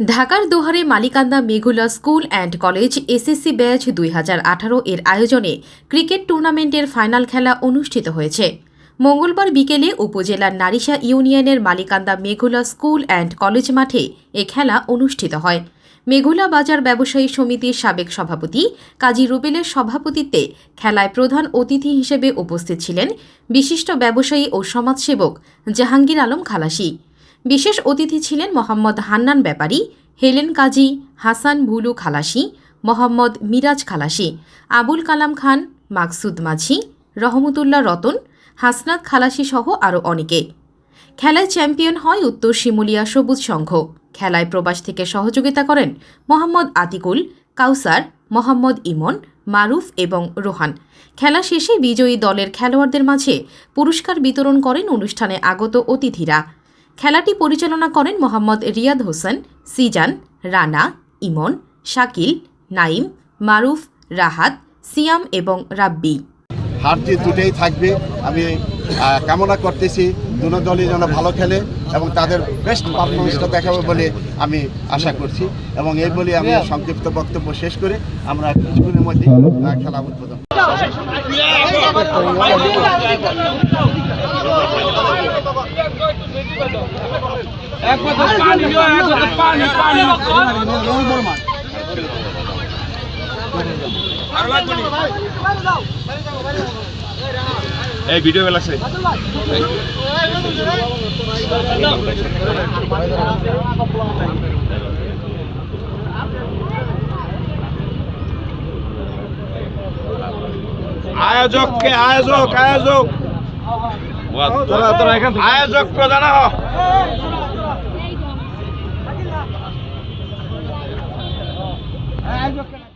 ঢাকার দোহারে Malikanda Meghula school and college SSC batch দুই হাজার আঠারো এর আয়োজনে ক্রিকেট টুর্নামেন্টের ফাইনাল খেলা অনুষ্ঠিত হয়েছে। মঙ্গলবার বিকেলে উপজেলার নারিশা ইউনিয়নের Malikanda Meghula school and college মাঠে এ খেলা অনুষ্ঠিত হয়। মেঘুলা বাজার ব্যবসায়ী সমিতির সাবেক সভাপতি কাজী রুবেলের সভাপতিত্বে খেলায় প্রধান অতিথি হিসেবে উপস্থিত ছিলেন বিশিষ্ট ব্যবসায়ী ও সমাজসেবক জাহাঙ্গীর আলম খালাসি। বিশেষ অতিথি ছিলেন মোহাম্মদ হান্নান ব্যাপারী, হেলেন কাজী হাসান ভুলু খালাসি, মোহাম্মদ মিরাজ খালাসি, আবুল কালাম খান, মাকসুদ মাঝি, রহমতুল্লাহ রতন, হাসনাত খালাসি সহ আরও অনেকে। খেলায় চ্যাম্পিয়ন হয় উত্তর শিমুলিয়া সবুজ সংঘ। খেলায় প্রবাস থেকে সহযোগিতা করেন মোহাম্মদ আতিকুল, কাউসার, মোহাম্মদ ইমন, মারুফ এবং রোহান। খেলা শেষে বিজয়ী দলের খেলোয়াড়দের মাঝে পুরস্কার বিতরণ করেন অনুষ্ঠানে আগত অতিথিরা। খেলাটি পরিচালনা করেন মোহাম্মদ রিয়াদ হোসেন, সিজান, রানা, ইমন, শাকিল, নাইম, মারুফ, রাহাত, সিয়াম এবং রাব্বি। হার জিত দুটোই থাকবে। আমি কামনা করতেছি দুটো দলই যেন ভালো খেলে এবং তাদের বেস্ট পারফরমেন্সটা দেখাবে বলে আমি আশা করছি এবং এই বলে আমি সংক্ষিপ্ত বক্তব্য শেষ করে। আমরা কিছুক্ষণের মধ্যে খেলা উদ্বোধন। এক বোতল পানি দিও, এক বোতল পানি, পানি। এই ভিডিও বেলা আয়োজক কে আয়োজক আয়োজক আয়োজক প্রধান